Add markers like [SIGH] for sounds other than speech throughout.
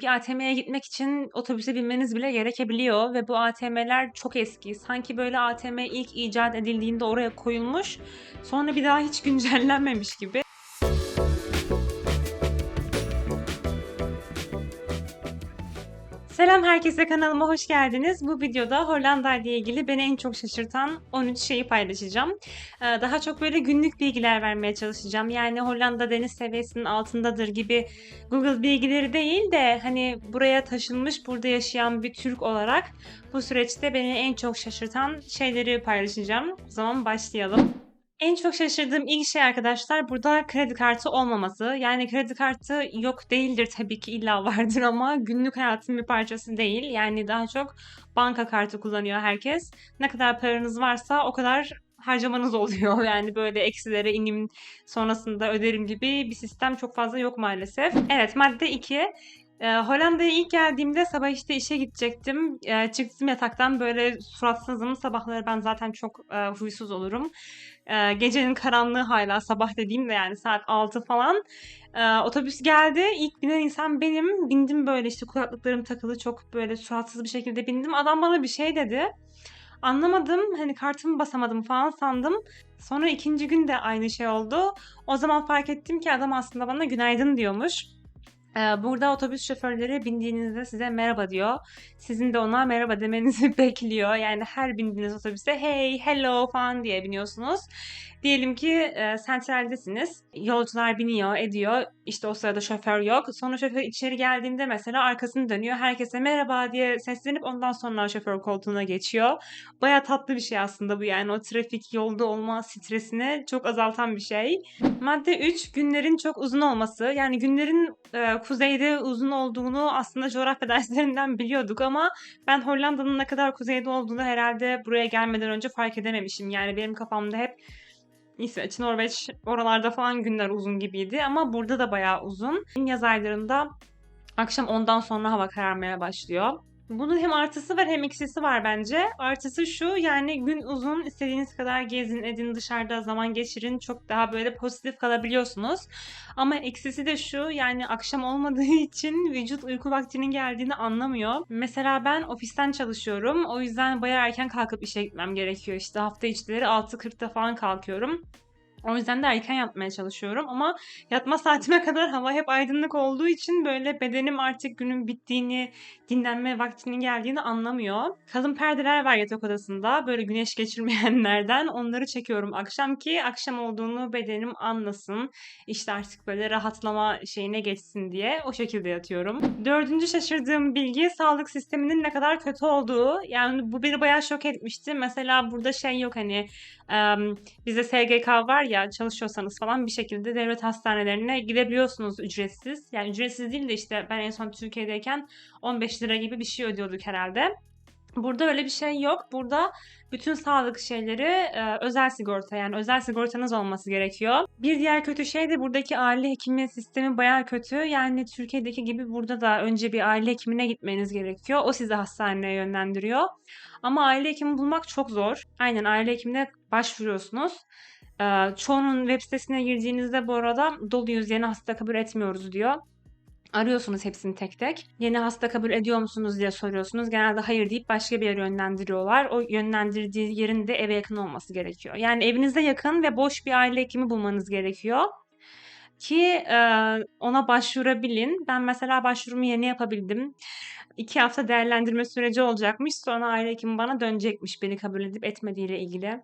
bir ATM'ye gitmek için otobüse binmeniz bile gerekebiliyor ve bu ATM'ler çok eski. Sanki böyle ATM ilk icat edildiğinde oraya koyulmuş, sonra bir daha hiç [LAUGHS] güncellenmemiş gibi. Selam herkese kanalıma hoş geldiniz. Bu videoda Hollanda ile ilgili beni en çok şaşırtan 13 şeyi paylaşacağım. Ee, Daha çok böyle günlük bilgiler vermeye çalışacağım. Yani Hollanda deniz seviyesinin altındadır gibi Google bilgileri değil de hani buraya taşınmış, burada yaşayan bir Türk olarak bu süreçte beni en çok şaşırtan şeyleri paylaşacağım. O zaman başlayalım. En çok şaşırdığım ilk şey arkadaşlar burada kredi kartı olmaması. Yani kredi kartı yok değildir tabii ki illa vardır ama günlük hayatın bir parçası değil. Yani daha çok banka kartı kullanıyor herkes. Ne kadar paranız varsa o kadar harcamanız [LAUGHS] oluyor. Yani böyle eksilere inim sonrasında öderim gibi bir sistem çok fazla yok maalesef. Evet madde 2. Ee, Hollanda'ya ilk geldiğimde sabah işte işe gidecektim. Ee, çıktım yataktan böyle suratsızım. Sabahları ben zaten çok e, huysuz olurum. Ee, gecenin karanlığı hala sabah dediğimde yani saat 6 falan. Ee, otobüs geldi. İlk binen insan benim. Bindim böyle işte kulaklıklarım takılı çok böyle suratsız bir şekilde bindim. Adam bana bir şey dedi. Anlamadım. Hani kartımı basamadım falan sandım. Sonra ikinci gün de aynı şey oldu. O zaman fark ettim ki adam aslında bana günaydın diyormuş. Ee, Burada otobüs şoförleri bindiğinizde size merhaba diyor. Sizin de ona merhaba demenizi [LAUGHS] bekliyor. Yani her bindiğiniz otobüse hey, hello falan diye biniyorsunuz. Diyelim ki e, sentraldesiniz. Yolcular biniyor, ediyor. İşte o sırada şoför yok. Sonra şoför içeri geldiğinde mesela arkasını dönüyor. Herkese merhaba diye seslenip ondan sonra şoför koltuğuna geçiyor. Baya tatlı bir şey aslında bu yani. O trafik yolda olma stresini çok azaltan bir şey. Madde 3 günlerin çok uzun olması. Yani günlerin e, kuzeyde uzun olduğunu aslında coğrafya [LAUGHS] derslerinden biliyorduk ama ben Hollanda'nın ne kadar kuzeyde olduğunu herhalde buraya gelmeden önce fark edememişim. Yani benim kafamda hep İsveç, Norveç oralarda falan günler uzun gibiydi ama burada da bayağı uzun. Yaz aylarında akşam ondan sonra hava kararmaya başlıyor. Bunun hem artısı var hem eksisi var bence. Artısı şu yani gün uzun istediğiniz kadar gezin edin dışarıda zaman geçirin çok daha böyle pozitif kalabiliyorsunuz. Ama eksisi de şu yani akşam olmadığı [LAUGHS] için vücut uyku vaktinin geldiğini anlamıyor. Mesela ben ofisten çalışıyorum. O yüzden bayağı erken kalkıp işe gitmem gerekiyor. İşte hafta içleri 6.40'da falan kalkıyorum. O yüzden de erken yatmaya çalışıyorum ama yatma saatime [LAUGHS] kadar hava hep aydınlık olduğu için böyle bedenim artık günün bittiğini, dinlenme vaktinin geldiğini anlamıyor. Kalın perdeler var yatak odasında. Böyle güneş geçirmeyenlerden onları çekiyorum akşam ki akşam olduğunu bedenim anlasın. İşte artık böyle rahatlama şeyine geçsin diye o şekilde yatıyorum. Dördüncü şaşırdığım bilgi sağlık sisteminin ne kadar kötü olduğu. Yani bu beni bayağı şok etmişti. Mesela burada şey yok hani em, bizde SGK var ya çalışıyorsanız falan bir şekilde devlet hastanelerine gidebiliyorsunuz ücretsiz. Yani ücretsiz değil de işte ben en son Türkiye'deyken 15 lira gibi bir şey ödüyorduk herhalde. Burada öyle bir şey yok. Burada bütün sağlık şeyleri e, özel sigorta yani özel sigortanız olması gerekiyor. Bir diğer kötü şey de buradaki aile hekimi sistemi bayağı kötü. Yani Türkiye'deki gibi burada da önce bir aile hekimine gitmeniz gerekiyor. O sizi hastaneye yönlendiriyor. Ama aile hekimi bulmak çok zor. Aynen aile hekimine başvuruyorsunuz. Ee, çoğunun web sitesine girdiğinizde bu arada doluyuz yeni hasta kabul etmiyoruz diyor. Arıyorsunuz hepsini tek tek. Yeni hasta kabul ediyor musunuz diye soruyorsunuz. Genelde hayır deyip başka bir yere yönlendiriyorlar. O yönlendirdiği yerin de eve yakın olması gerekiyor. Yani evinize yakın ve boş bir aile hekimi bulmanız gerekiyor. Ki e, ona başvurabilin. Ben mesela başvurumu yeni yapabildim. İki hafta değerlendirme süreci olacakmış. Sonra aile hekimi bana dönecekmiş beni kabul edip etmediğiyle ilgili.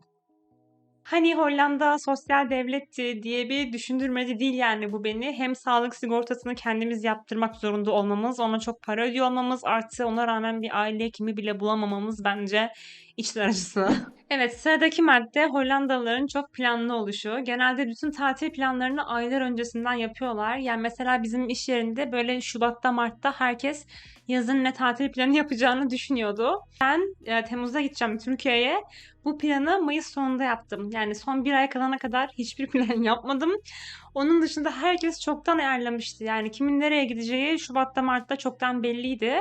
Hani Hollanda sosyal devletti diye bir düşündürmedi değil yani bu beni. Hem sağlık sigortasını kendimiz yaptırmak zorunda olmamız, ona çok para ödüyor olmamız, artı ona rağmen bir aile hekimi bile bulamamamız bence içler acısı. [LAUGHS] Evet sıradaki madde Hollandalıların çok planlı oluşu. Genelde bütün tatil planlarını aylar öncesinden yapıyorlar. Yani mesela bizim iş yerinde böyle Şubat'ta Mart'ta herkes yazın ne tatil planı yapacağını düşünüyordu. Ben e, Temmuz'da gideceğim Türkiye'ye. Bu planı Mayıs sonunda yaptım. Yani son bir ay kalana kadar hiçbir [LAUGHS] plan yapmadım. Onun dışında herkes çoktan ayarlamıştı. Yani kimin nereye gideceği Şubat'ta Mart'ta çoktan belliydi.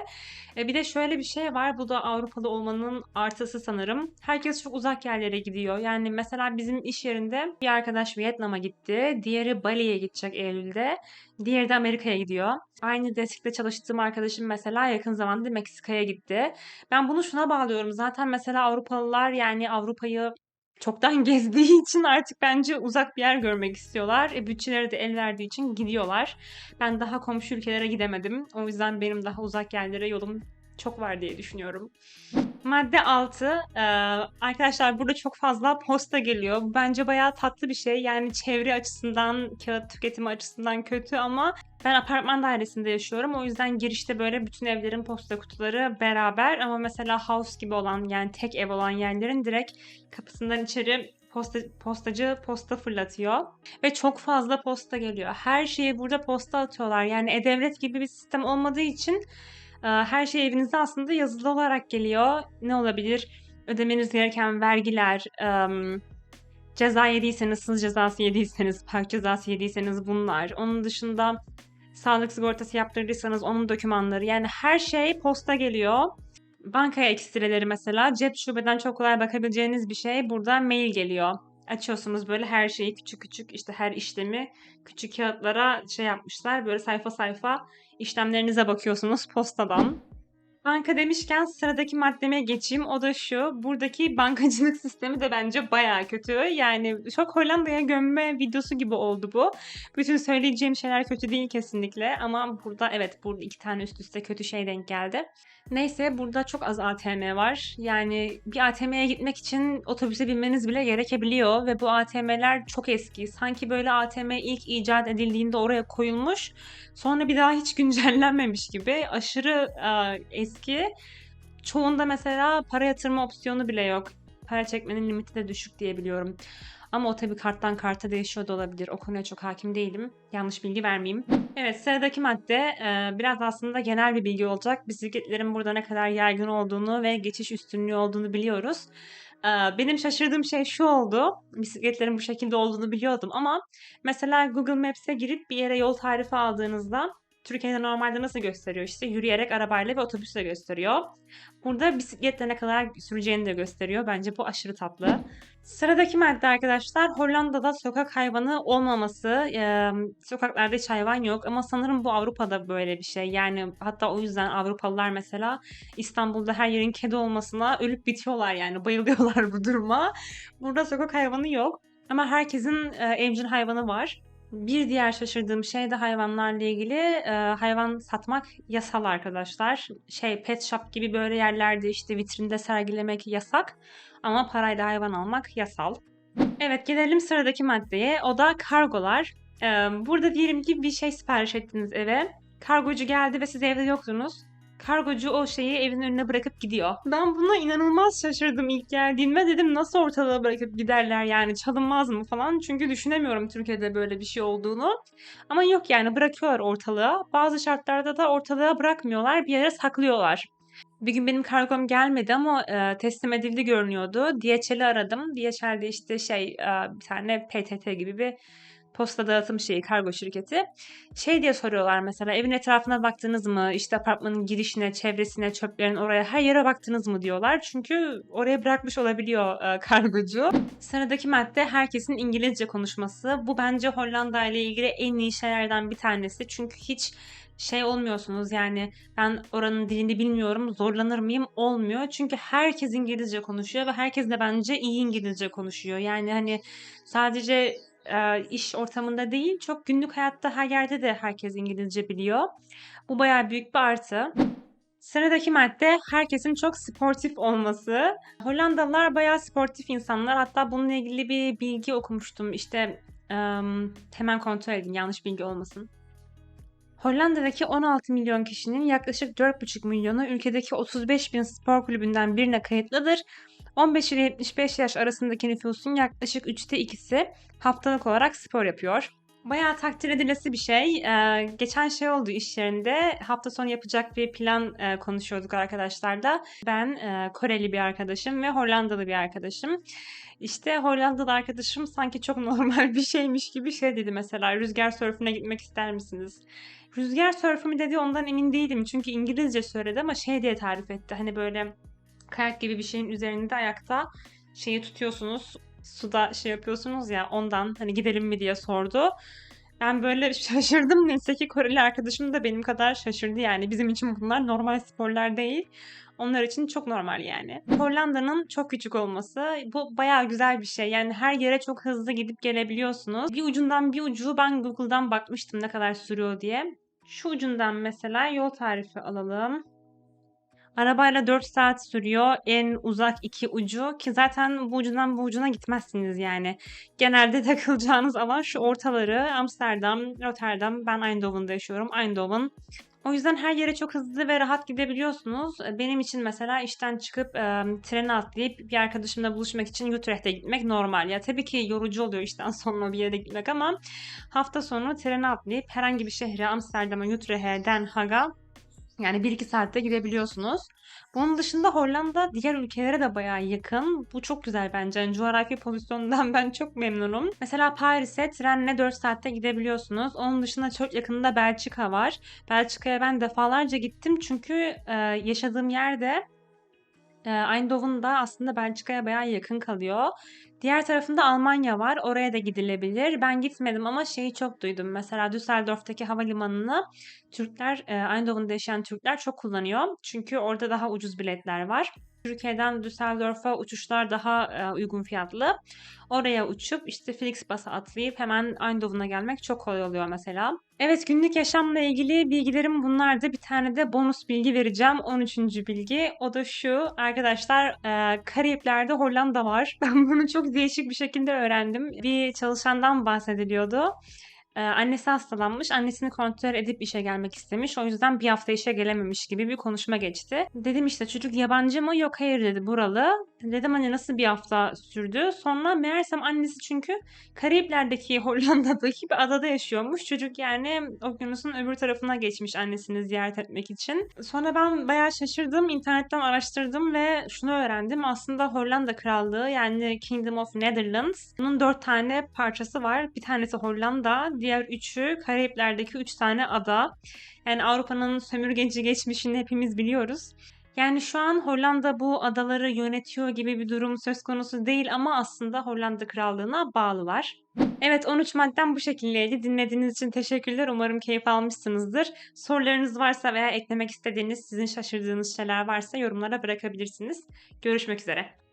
E, bir de şöyle bir şey var. Bu da Avrupalı olmanın artısı sanırım. Herkes çok uzak yerlere gidiyor. Yani mesela bizim iş yerinde bir arkadaş Vietnam'a gitti. Diğeri Bali'ye gidecek Eylül'de. Diğeri de Amerika'ya gidiyor. Aynı deskte çalıştığım arkadaşım mesela yakın zamanda Meksika'ya gitti. Ben bunu şuna bağlıyorum. Zaten mesela Avrupalılar yani Avrupa'yı çoktan [LAUGHS] gezdiği için artık bence uzak bir yer görmek istiyorlar. E, bütçeleri de el verdiği için gidiyorlar. Ben daha komşu ülkelere gidemedim. O yüzden benim daha uzak yerlere yolum çok var diye düşünüyorum. Madde 6. Ee, arkadaşlar burada çok fazla posta geliyor. Bu bence bayağı tatlı bir şey. Yani çevre açısından, kağıt tüketimi açısından kötü ama ben apartman dairesinde yaşıyorum. O yüzden girişte böyle bütün evlerin posta kutuları beraber ama mesela house gibi olan yani tek ev olan yerlerin direkt kapısından içeri posta, postacı posta fırlatıyor. Ve çok fazla posta geliyor. Her şeye burada posta atıyorlar. Yani e-devlet gibi bir sistem olmadığı için her şey evinize aslında yazılı olarak geliyor. Ne olabilir? Ödemeniz gereken vergiler, ceza yediyseniz, hız cezası yediyseniz, park cezası yediyseniz bunlar. Onun dışında sağlık sigortası yaptırdıysanız onun dokümanları. Yani her şey posta geliyor. Bankaya ekstreleri mesela cep şubeden çok kolay bakabileceğiniz bir şey. Burada mail geliyor. Açıyorsunuz böyle her şeyi küçük küçük işte her işlemi küçük kağıtlara şey yapmışlar. Böyle sayfa sayfa işlemlerinize bakıyorsunuz postadan. Banka demişken sıradaki maddeme geçeyim. O da şu. Buradaki bankacılık [LAUGHS] sistemi de bence baya kötü. Yani çok Hollanda'ya gömme videosu gibi oldu bu. Bütün söyleyeceğim şeyler kötü değil kesinlikle. Ama burada evet burada iki tane üst üste kötü şey denk geldi. Neyse burada çok az ATM var. Yani bir ATM'ye gitmek için otobüse binmeniz bile gerekebiliyor ve bu ATM'ler çok eski. Sanki böyle ATM ilk icat edildiğinde oraya koyulmuş. Sonra bir daha hiç [LAUGHS] güncellenmemiş gibi. Aşırı e, eski. Çoğunda mesela para yatırma opsiyonu bile yok. Para çekmenin limiti de düşük diye biliyorum. Ama o tabii karttan karta değişiyor da olabilir. O konuya çok hakim değilim. Yanlış bilgi vermeyeyim. Evet sıradaki madde e, biraz aslında genel bir bilgi olacak. Bisikletlerin burada ne kadar yaygın olduğunu ve geçiş üstünlüğü olduğunu biliyoruz. E, benim şaşırdığım şey şu oldu. Bisikletlerin bu şekilde olduğunu biliyordum ama mesela Google Maps'e girip bir yere yol tarifi aldığınızda Türkiye'de normalde nasıl gösteriyor? İşte yürüyerek, arabayla ve otobüsle gösteriyor. Burada bisikletle ne kadar süreceğini de gösteriyor. Bence bu aşırı tatlı. Sıradaki madde arkadaşlar Hollanda'da sokak hayvanı olmaması. Ee, sokaklarda hiç hayvan yok ama sanırım bu Avrupa'da böyle bir şey. Yani hatta o yüzden Avrupalılar mesela İstanbul'da her yerin kedi olmasına ölüp bitiyorlar yani bayılıyorlar bu duruma. Burada sokak hayvanı yok ama herkesin e, evcil hayvanı var. Bir diğer şaşırdığım şey de hayvanlarla ilgili e, hayvan satmak yasal arkadaşlar. Şey pet shop gibi böyle yerlerde işte vitrinde sergilemek yasak ama parayla hayvan almak yasal. Evet gelelim sıradaki maddeye. O da kargolar. E, burada diyelim ki bir şey sipariş ettiniz eve. Kargocu geldi ve siz evde yoktunuz. Kargocu o şeyi evin önüne bırakıp gidiyor. Ben buna inanılmaz şaşırdım ilk geldiğimde. Dedim nasıl ortalığa bırakıp giderler yani çalınmaz mı falan. Çünkü düşünemiyorum Türkiye'de böyle bir şey olduğunu. Ama yok yani bırakıyorlar ortalığa. Bazı şartlarda da ortalığa bırakmıyorlar bir yere saklıyorlar. Bir gün benim kargom gelmedi ama e, teslim edildi görünüyordu. DHL'i aradım. DHL'de işte şey e, bir tane PTT gibi bir posta dağıtım şeyi, kargo şirketi. Şey diye soruyorlar mesela evin etrafına baktınız mı? İşte apartmanın girişine, çevresine, çöplerin oraya her yere baktınız mı diyorlar. Çünkü oraya bırakmış olabiliyor e, kargocu. Sıradaki madde herkesin İngilizce konuşması. Bu bence Hollanda ile ilgili en iyi şeylerden bir tanesi. Çünkü hiç şey olmuyorsunuz yani ben oranın dilini bilmiyorum zorlanır mıyım olmuyor. Çünkü herkes İngilizce konuşuyor ve herkes de bence iyi İngilizce konuşuyor. Yani hani sadece e, iş ortamında değil, çok günlük hayatta her yerde de herkes İngilizce biliyor. Bu bayağı büyük bir artı. Sıradaki madde herkesin çok sportif olması. Hollandalılar bayağı sportif insanlar. Hatta bununla ilgili bir bilgi okumuştum. İşte um, hemen kontrol edin yanlış bilgi olmasın. Hollanda'daki 16 milyon kişinin yaklaşık 4,5 milyonu ülkedeki 35 bin spor kulübünden birine kayıtlıdır. 15 ile 75 yaş arasındaki nüfusun yaklaşık 3'te 2'si haftalık olarak spor yapıyor. Bayağı takdir edilesi bir şey. Eee, geçen şey oldu iş yerinde. Hafta sonu yapacak bir plan eee, konuşuyorduk arkadaşlarla. Ben eee, Koreli bir arkadaşım ve Hollandalı bir arkadaşım. İşte Hollandalı arkadaşım sanki çok [LAUGHS] normal bir şeymiş gibi şey dedi mesela. Rüzgar sörfüne gitmek ister misiniz? Rüzgar sörfü mü dedi ondan emin değilim. Çünkü İngilizce söyledi ama şey diye tarif etti. Hani böyle kayak gibi bir şeyin üzerinde ayakta şeyi tutuyorsunuz. Suda şey yapıyorsunuz ya ondan hani gidelim mi diye sordu. Ben böyle [LAUGHS] şaşırdım. Neyse ki Koreli arkadaşım da benim kadar şaşırdı yani. Bizim için bunlar normal sporlar değil. Onlar için çok normal yani. Hollanda'nın çok küçük olması bu bayağı güzel bir şey. Yani her yere çok hızlı gidip gelebiliyorsunuz. Bir ucundan bir ucu ben Google'dan bakmıştım ne kadar sürüyor diye. Şu ucundan mesela yol tarifi alalım. Arabayla 4 saat sürüyor. En uzak iki ucu ki zaten bu ucundan bu ucuna gitmezsiniz yani. Genelde [LAUGHS] takılacağınız alan şu ortaları Amsterdam, Rotterdam. Ben Eindhoven'da yaşıyorum. Eindhoven. O yüzden her yere çok hızlı ve rahat gidebiliyorsunuz. Benim için mesela işten çıkıp e, trene atlayıp bir arkadaşımla buluşmak için Utrecht'e gitmek normal. Ya tabii ki yorucu oluyor işten [LAUGHS] sonra bir yere gitmek ama hafta sonu trene atlayıp herhangi bir şehre Amsterdam'a, Utrecht'e, Den Haag'a yani 1-2 saatte gidebiliyorsunuz. Bunun dışında Hollanda diğer ülkelere de bayağı yakın. Bu çok güzel bence. Yani coğrafi pozisyonundan [LAUGHS] ben çok memnunum. Mesela Paris'e trenle 4 saatte gidebiliyorsunuz. Onun dışında çok yakında Belçika var. Belçika'ya ben defalarca gittim çünkü e, yaşadığım yerde e, Eindhoven'da aslında Belçika'ya bayağı yakın kalıyor. Diğer tarafında Almanya var. Oraya da gidilebilir. Ben gitmedim ama şeyi çok duydum. Mesela Düsseldorf'taki havalimanını Türkler, Eindhoven'da yaşayan Türkler çok kullanıyor. Çünkü orada daha ucuz biletler var. Türkiye'den Düsseldorf'a uçuşlar daha e, uygun fiyatlı. Oraya uçup işte Flixbus'a atlayıp hemen Eindhoven'a gelmek çok kolay oluyor mesela. Evet günlük yaşamla ilgili bilgilerim bunlardı. Bir tane de bonus bilgi vereceğim. 13. bilgi. O da şu. Arkadaşlar e, Karayipler'de Hollanda var. [LAUGHS] Ben bunu çok değişik bir şekilde öğrendim. Bir çalışandan bahsediliyordu. Ee, annesi hastalanmış. Annesini kontrol edip işe gelmek istemiş. O yüzden bir hafta işe gelememiş gibi bir konuşma geçti. Dedim işte çocuk yabancı mı? Yok hayır dedi buralı. Dedim hani nasıl bir hafta sürdü. Sonra meğersem annesi çünkü Karayipler'deki [LAUGHS] Hollanda'daki bir adada yaşıyormuş. Çocuk yani okyanusun öbür tarafına geçmiş annesini ziyaret etmek için. Sonra ben bayağı şaşırdım. İnternetten araştırdım ve şunu öğrendim. Aslında Hollanda Krallığı yani Kingdom of Netherlands. Bunun dört tane parçası var. Bir tanesi Hollanda, diğer üçü Karayipler'deki üç tane ada. Yani Avrupa'nın sömürgeci geçmişini hepimiz biliyoruz. Yani şu an Hollanda bu adaları yönetiyor gibi bir durum söz konusu değil ama aslında Hollanda Krallığı'na bağlılar. Evet 13 maddem bu şekildeydi. Dinlediğiniz için teşekkürler. Umarım keyif almışsınızdır. Sorularınız varsa veya eklemek istediğiniz, sizin şaşırdığınız şeyler varsa yorumlara bırakabilirsiniz. Görüşmek üzere.